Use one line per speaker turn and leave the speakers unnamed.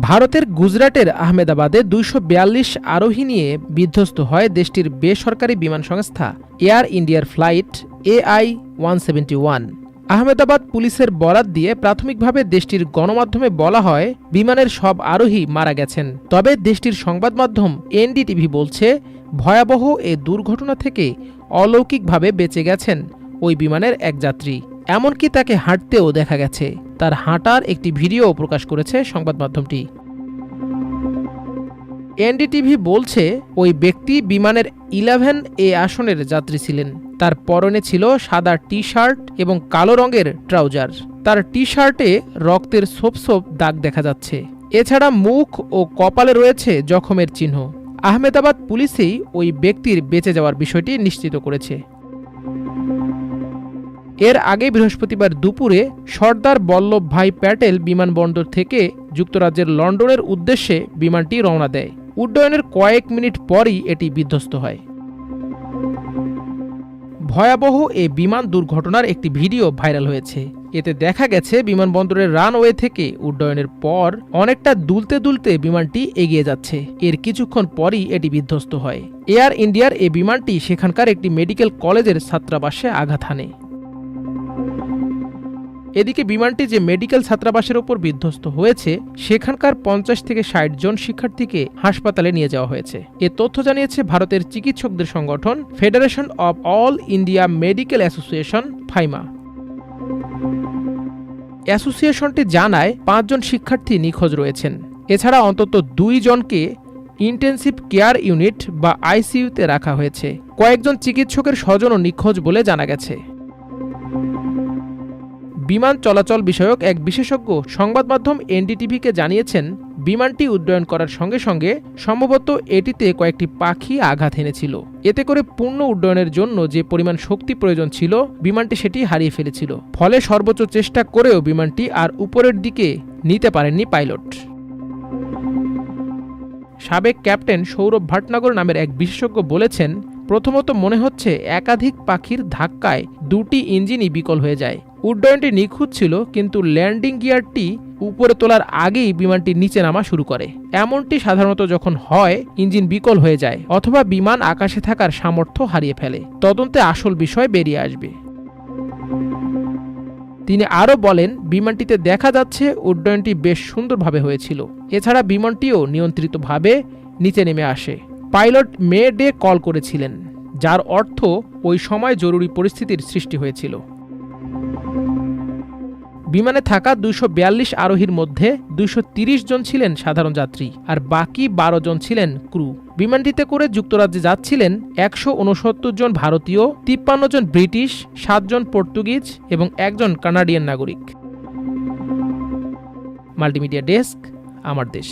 ভারতের গুজরাটের আহমেদাবাদে দুইশো বিয়াল্লিশ আরোহী নিয়ে বিধ্বস্ত হয় দেশটির বেসরকারি বিমান সংস্থা, এয়ার ইন্ডিয়ার flight AI one seventy one. Ahmedabad পুলিশের বরাত দিয়ে প্রাথমিকভাবে দেশটির গণমাধ্যমে বলা হয়, বিমানের সব আরোহী মারা গেছেন। তবে দেশটির সংবাদ মাধ্যম এনডিটিভি বলছে, ভয়াবহ এ দুর্ঘটনা থেকে অলৌকিকভাবে বেঁচে গেছেন ওই বিমানের এক যাত্রী। এমনকি তাকে হাঁটতেও দেখা গেছে। তার হাঁটার একটি ভিডিও প্রকাশ করেছে সংবাদ মাধ্যমটি। এনডিটিভি বলছে, ওই ব্যক্তি বিমানের ইলেভেন এ আসনের যাত্রী ছিলেন। তার পরনে ছিল সাদা টি শার্ট এবং কালো রঙের ট্রাউজার। তার টি শার্টে রক্তের সোপ সোপ দাগ দেখা যাচ্ছে। এছাড়া মুখ ও কপালে রয়েছে জখমের চিহ্ন। আহমেদাবাদ পুলিশেই ওই ব্যক্তির বেঁচে যাওয়ার বিষয়টি নিশ্চিত করেছে। এর আগে বৃহস্পতিবার দুপুরে সর্দার বল্লভ ভাই প্যাটেল বিমানবন্দর থেকে যুক্তরাজ্যের লন্ডনের উদ্দেশ্যে বিমানটি রওনা দেয়। উড্ডয়নের কয়েক মিনিট পরই এটি বিধ্বস্ত হয়। ভয়াবহ এ বিমান দুর্ঘটনার একটি ভিডিও ভাইরাল হয়েছে। এতে দেখা গেছে, বিমানবন্দরের রানওয়ে থেকে উড্ডয়নের পর অনেকটা দুলতে দুলতে বিমানটি এগিয়ে যাচ্ছে। এর কিছুক্ষণ পরই এটি বিধ্বস্ত হয়। এয়ার ইন্ডিয়ার এই বিমানটি সেখানকার একটি মেডিকেল কলেজের ছাত্রাবাসে আঘাত হানে। এদিকে বিমানটি যে মেডিকেল ছাত্রাবাসের ওপর বিধ্বস্ত হয়েছে, সেখানকার পঞ্চাশ থেকে ষাট জন শিক্ষার্থীকে হাসপাতালে নিয়ে যাওয়া হয়েছে। এ তথ্য জানিয়েছে ভারতের চিকিৎসকদের সংগঠন federation of all India medical association, FAIMA. অ্যাসোসিয়েশনটি জানায়, পাঁচজন শিক্ষার্থী নিখোঁজ রয়েছেন। এছাড়া অন্তত দুই জনকে ইন্টেন্সিভ কেয়ার ইউনিট বা আইসিইউতে রাখা হয়েছে। কয়েকজন চিকিৎসকের স্বজনও নিখোঁজ বলে জানা গেছে। বিমান চলাচল বিষয়ক এক বিশেষজ্ঞ সংবাদ মাধ্যম এনডিটিভিকে জানিয়েছেন, বিমানটি উড্ডয়ন করার সঙ্গে সঙ্গে সম্ভবত এটিতে কয়েকটি পাখি আঘাত এনেছিল। এতে করে পূর্ণ উড্ডয়নের জন্য যে পরিমাণ শক্তি প্রয়োজন ছিল, বিমানটি সেটি হারিয়ে ফেলেছিল। ফলে সর্বোচ্চ চেষ্টা করেও বিমানটি আর উপরের দিকে নিতে পারেননি পাইলট। সাবেক ক্যাপ্টেন সৌরভ ভাটনাগর নামের এক বিশেষজ্ঞ বলেছেন, প্রথমত মনে হচ্ছে একাধিক পাখির ধাক্কায় দুটি ইঞ্জিনই বিকল হয়ে যায়। উড্ডয়নটি নিখুঁত ছিল, কিন্তু ল্যান্ডিং গিয়ারটি উপরে তোলার আগেই বিমানটি নিচে নামা শুরু করে। এমনটি সাধারণত যখন হয়, ইঞ্জিন বিকল হয়ে যায়, অথবা বিমান আকাশে থাকার সামর্থ্য হারিয়ে ফেলে। তদন্তে আসল বিষয় বেরিয়ে আসবে। তিনি আরও বলেন, বিমানটিতে দেখা যাচ্ছে উড্ডয়নটি বেশ সুন্দরভাবে হয়েছিল। এছাড়া বিমানটিও নিয়ন্ত্রিতভাবে নিচে নেমে আসে। পাইলট মে ডে কল করেছিলেন, যার অর্থ ওই সময় জরুরি পরিস্থিতির সৃষ্টি হয়েছিল। বিমানে থাকা দুইশো বিয়াল্লিশ আরোহীর মধ্যে দুইশো জন ছিলেন সাধারণ যাত্রী আর বাকি বারো জন ছিলেন ক্রু। বিমানটিতে করে যুক্তরাজ্যে যাচ্ছিলেন একশো উনসত্তর জন ভারতীয়, তিপ্পান্ন জন ব্রিটিশ সাতজন পর্তুগিজ এবং একজন কানাডিয়ান নাগরিক। মাল্টিমিডিয়া ডেস্ক, আমার দেশ।